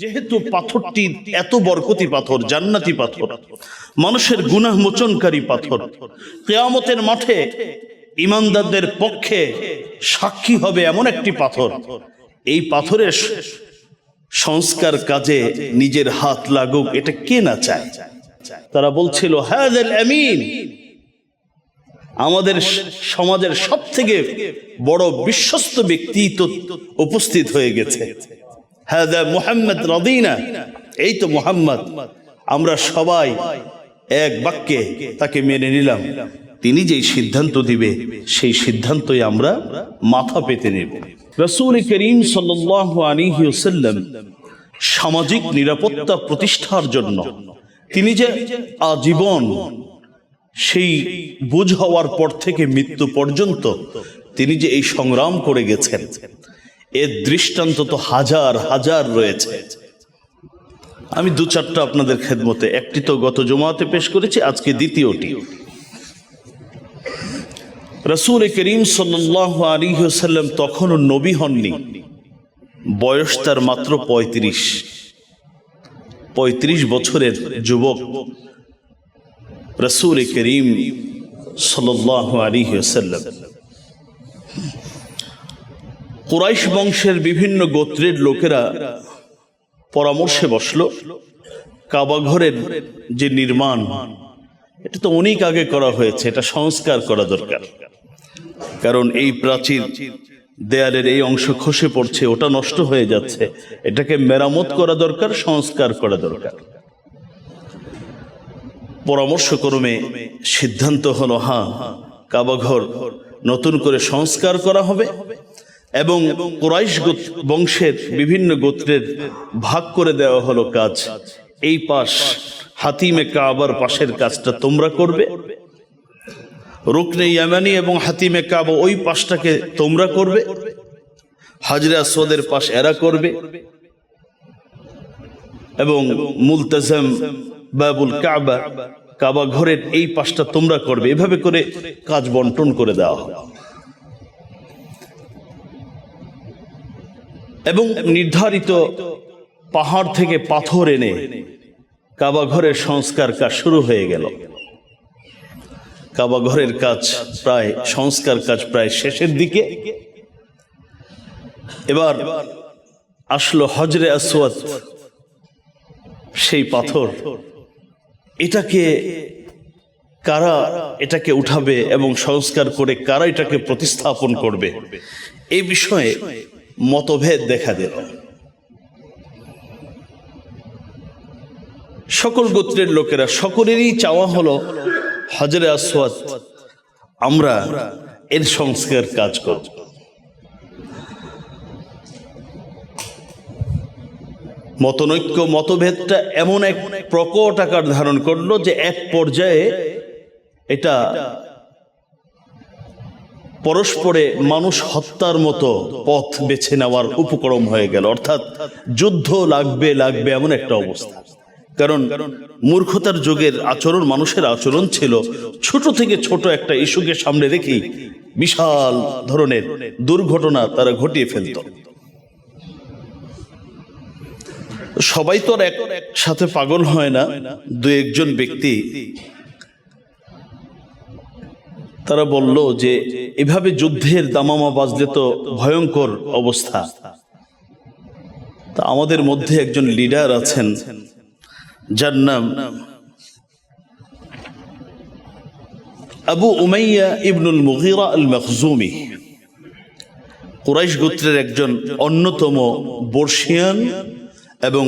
যেহেতু পাথরটি এত বরকতি পাথর, জান্নাতি পাথর, মানুষের গুনাহ মোচনকারী পাথর, কেয়ামতের মাঠে ইমানদারদের পক্ষে সাক্ষী হবে এমন একটি পাথর। এই পাথরের সংস্কার কাজে নিজের হাত লাগুক, এটা কে না চায়? তারা বলছিল হ্যাঁ আমাদের সমাজের সব থেকে বড় বিশ্বস্ত ব্যক্তি তো উপস্থিত হয়ে গেছে। হ্যাঁ মুহাম্মদ রদিনা। এই তো মুহাম্মদ। আমরা সবাই এক বাক্যে তাকে মেনে নিলাম। তিনি যেই সিদ্ধান্ত দিবে, সেই সিদ্ধান্তই আমরা মাথা পেতে নেব। রসুল করিম আলিহি সামাজিক নিরাপত্তা প্রতিষ্ঠার জন্য তিনি যে আজীবন সেই বুঝ হওয়ার পর থেকে মৃত্যু পর্যন্ত তিনি যে এই সংগ্রাম করে গেছেন এর দৃষ্টান্ত তো হাজার হাজার রয়েছে। আমি দু চারটা আপনাদের খেদমতে, একটি তো গত জমাতে পেশ করেছি, আজকে দ্বিতীয়টি। রসুল করিম সাল্লাম তখনও নবী হননি। বয়স তার মাত্র পঁয়ত্রিশ। পঁয়ত্রিশ বছরের যুবক। রসুল করিম সাল্লাহ আলী সাল্লাম কুরাইশ বংশের বিভিন্ন গোত্রের লোকেরা পরামর্শে বসল কাবাঘরের যে নির্মাণ, এটা তো অনেক আগে করা হয়েছে, এটা সংস্কার করা দরকার। কারণ এই প্রাচীর দেয়ালের এই অংশ খসে পড়ছে, ওটা নষ্ট হয়ে যাচ্ছে, এটাকে মেরামত করা দরকার, সংস্কার করা দরকার। পরামর্শক্রমে সিদ্ধান্ত হলো হ্যাঁ কাবাঘর নতুন করে সংস্কার করা হবে এবং কোরাইশ বংশের বিভিন্ন গোত্রের ভাগ করে দেওয়া হলো কাজ। এই পাশ হাতিমে কাবার পাশের কাজটা তোমরা করবে। রুকনে ইয়ামানি এবং হাতিমে কাবা ওই পাশটাকে তোমরা করবে। হাজরা আসওয়াদের পাশ এরা করবে। এবং মুলতাজাম বাবুল কাবা কাবা ঘরের এই পাশটা তোমরা করবে। এভাবে করে কাজ বন্টন করে দেওয়া হবে এবং নির্ধারিত পাহাড় থেকে পাথর এনে কাবা ঘরের সংস্কার কাজ শুরু হয়ে গেল। কাবা ঘরের কাজ প্রায়, সংস্কার কাজ প্রায় শেষের দিকে। এবার আসলো হজরে আসওয়াদ, সেই পাথর। এটাকে কারা এটাকে উঠাবে এবং সংস্কার করে কারা এটাকে প্রতিস্থাপন করবে? এই বিষয়ে মতভেদ দেখা দিল। সকল গোত্রের লোকেরা সকলেরই চাওয়া হলো হজরে আসওয়াদ, আমরা এর সংস্কার কাজ করব। মতনৈক্য, মতভেদটা এমন এক প্রকট আকার ধারণ করল যে এক পর্যায়ে এটা পরস্পরে মানুষ হত্যার মতো পথ বেছে নেওয়ার উপক্রম হয়ে গেল। অর্থাৎ যুদ্ধ লাগবে লাগবে এমন একটা অবস্থা। কারণ মূর্খতার যুগের আচরণ, মানুষের আচরণ ছিল ছোট থেকে ছোট একটা ইস্যুকে সামনে রেখেই বিশাল ধরনের দুর্ঘটনা তারা ঘটিয়ে ফেলত। সবাই তো এক সাথে পাগল হয় না। দু একজন ব্যক্তি তারা বলল যে এভাবে যুদ্ধের দামামা বাজলে তো ভয়ঙ্কর অবস্থা। তা আমাদের মধ্যে একজন লিডার আছেন, যার নাম Abu Umayya Ibnul Mughira Al Makhzumi Quraysh গোত্রের একজন অন্যতম বর্ষিয়ান এবং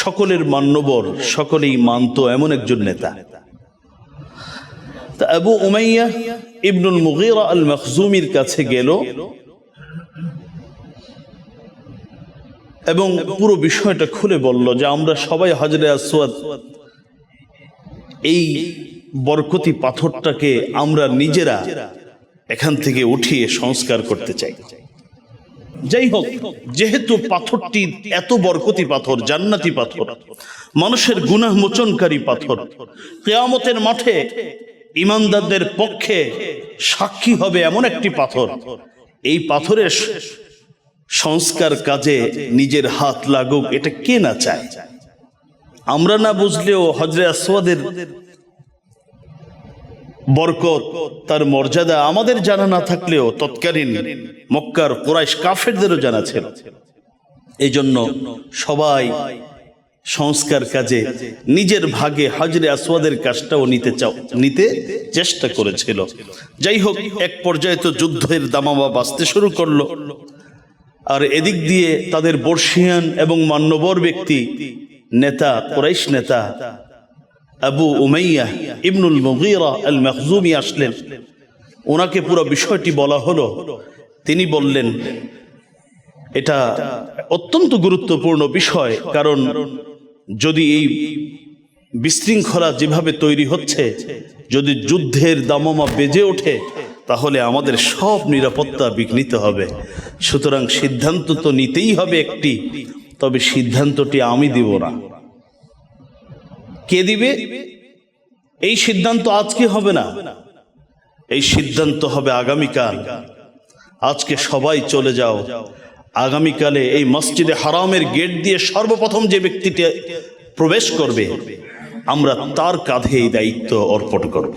সকলের মান্যবর, সকলেই মানত এমন একজন নেতা। তা Abu Umayya Ibnul Mughira Al মখজুমির কাছে গেল এবং পুরো বিষয়টা খুলে বলল যে আমরা সবাই হজরে আসওয়াদ, এই বরকতি পাথরটাকে আমরা নিজেরা এখান থেকে উঠিয়ে সংস্কার করতে চাই। যাই হোক, যেহেতু পাথরটি এত বরকতি পাথর, জান্নাতি পাথর, মানুষের গুনাহ মোচনকারী পাথর, কেয়ামতের মাঠে ইমানদারদের পক্ষে সাক্ষী হবে এমন একটি পাথর। এই পাথরের সংস্কার কাজে নিজের হাত লাগুক, এটা কে না চায়? আমরা না বুঝলেও হজরে আসওয়াদের বরকত, তার মর্যাদা আমাদের জানা না থাকলেও তৎকালীন মক্কার কোরাইশ কাফেরদেরও জানা ছিল। এই জন্য সবাই সংস্কার কাজে নিজের ভাগে হাজরে আসওয়াদের কাজটাও নিতে চাও, নিতে চেষ্টা করেছিল। যাই হোক, এক পর্যায়ে তো যুদ্ধের দামামা বাঁচতে শুরু করল। আর এদিক দিয়ে তাদের বর্ষিয়ান এবং মান্যবর ব্যক্তি, নেতা, কোরাইশ নেতা আবু উমাইয়া ইবনুল মুগীরা আল মখজুমি আসলেন। ওনাকে পুরো বিষয়টি বলা হলো। তিনি বললেন, এটা অত্যন্ত গুরুত্বপূর্ণ বিষয়, কারণ যদি এই বিশৃঙ্খলা যেভাবে তৈরি হচ্ছে, যদি যুদ্ধের দামমা বেজে ওঠে, তাহলে আমাদের সব নিরাপত্তা বিঘ্নিত হবে। সুতরাং সিদ্ধান্ত তো নিতেই হবে একটি, তবে সিদ্ধান্তটি আমি দিব না। কে দিবে? এই সিদ্ধান্ত আজকে হবে না। এই সিদ্ধান্ত হবে আগামীকাল। আজকে সবাই চলে যাও। আগামীকালে এই মসজিদে হারামের গেট দিয়ে সর্বপ্রথম যে ব্যক্তিটি প্রবেশ করবে, আমরা তার কাঁধে এই দায়িত্ব অর্পণ করব।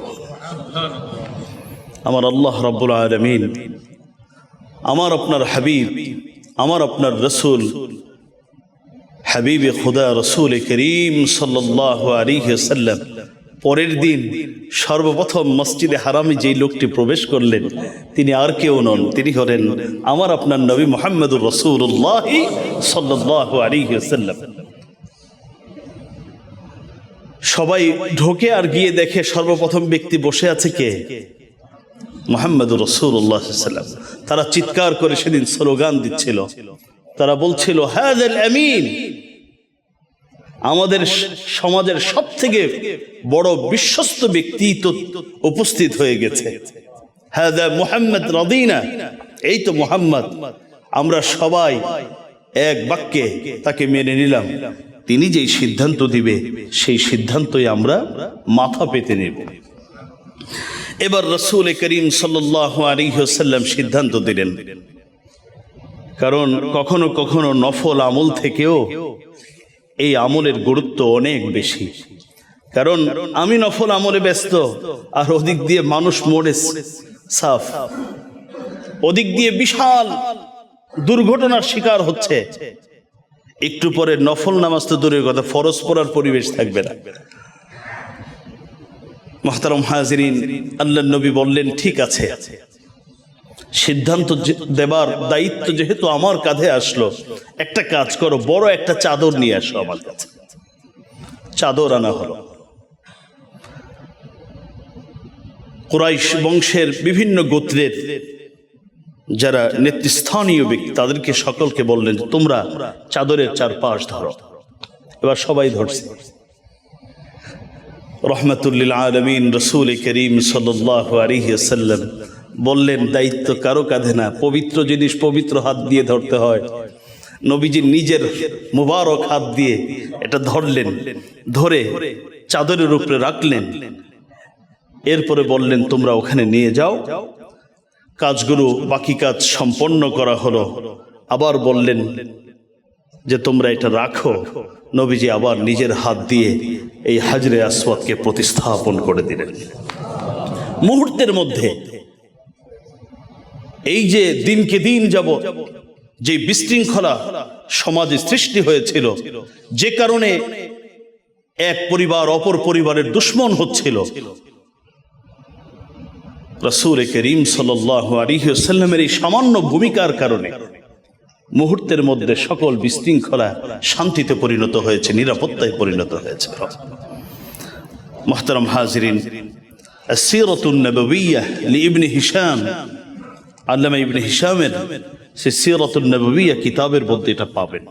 আমার আল্লাহ রাব্বুল আলমিন, আমার আপনার হাবিব, আমার আপনার রসুল হাবিব খুদা রসুল করিম সাল্লাহ আলিহি সাল্লাম পরের দিন সর্বপ্রথম মসজিদে হারামে যেই লোকটি প্রবেশ করলেন, তিনি আর কেউ নন, তিনি হলেন আমার আপনার নবী মোহাম্মদুর রসুল্লাহ সাল্লাহ সবাই ঢোকে আর গিয়ে দেখে সর্বপ্রথম ব্যক্তি বসে আছে কে? মোহাম্মদুর রসুল্লাহ সাল্লাম তারা চিৎকার করে সেদিন স্লোগান দিচ্ছিল। তারা বলছিল হ্যাঁ আমাদের সমাজের সব থেকে বড় বিশ্বস্ত ব্যক্তি তো উপস্থিত হয়ে গেছে। হ্যাঁ মোহাম্মদ এই তো মোহাম্মদ। আমরা সবাই এক বাক্যে তাকে মেনে নিলাম। তিনি যেই সিদ্ধান্ত দিবে, সেই সিদ্ধান্তই আমরা মাথা পেতে নেব। এবার রসুল করিম আলিহাল্লাম সিদ্ধান্ত দিলেন। কারণ কখনো কখনো নফল আমল থেকেও এই আমলের গুরুত্ব অনেক বেশি। কারণ আমি নফল আমলে ব্যস্ত, আর ওদিক দিয়ে মানুষ মরে সাফ। ওদিক দিয়ে বিশাল দুর্ঘটনার শিকার হচ্ছে। একটু পরে নফল নামাজ তো দূরের কথা, ফরজ পড়ার পরিবেশ থাকবে না। মহতারম হাজরিন আল্লাহ নবী বললেন, ঠিক আছে। সিদ্ধান্ত দেবার দায়িত্ব যেহেতু আমার কাঁধে আসলো, একটা কাজ করো, বড় একটা চাদর নিয়ে আসো আমার কাছে। চাদর আনা হলো। কুরাইশ বংশের বিভিন্ন গোত্রের যারা নেতৃস্থানীয় ব্যক্তি, তাদেরকে সকলকে বললেন, তোমরা চাদরের চারপাশ ধরো। এবার সবাই ধরছে। রহমতুল্লিল আলমিন, রসুল করিম সাল্লাহ আলিহাল্লাম বললেন, দায়িত্ব কারও কাঁধে না। পবিত্র জিনিস পবিত্র হাত দিয়ে ধরতে হয়। নবীজি নিজের মুবারক হাত দিয়ে এটা ধরলেন, ধরে চাদরের উপরে রাখলেন। এরপরে বললেন, তোমরা ওখানে নিয়ে যাও। কাজগুলো বাকি কাজ সম্পন্ন করা হলো। আবার বললেন, যে তোমরা এটা রাখো। নবীজি আবার নিজের হাত দিয়ে এই হাজরে আসওয়াদকে প্রতিস্থাপন করে দিলেন। মুহূর্তের মধ্যে এই যে দিনকে দিন যাব, যে বিশৃঙ্খলা সমাজে সৃষ্টি হয়েছিল, যে কারণে এক পরিবার অপর পরিবারের দুশ্মন হচ্ছিল। রসুল করিম সাল্লামের এই সামান্য ভূমিকার কারণে মুহূর্তের মধ্যে সকল বিশৃঙ্খলা শান্তিতে পরিণত হয়েছে, নিরাপত্তায় পরিণত হয়েছে। মোহতারাম হাজরিন, সিরতুন নববিয়া ইবনে হিসাম আল্লামা ইবনে হিসামের সে সিরতুল নববিয়া কিতাবের মধ্যে এটা পাবেন।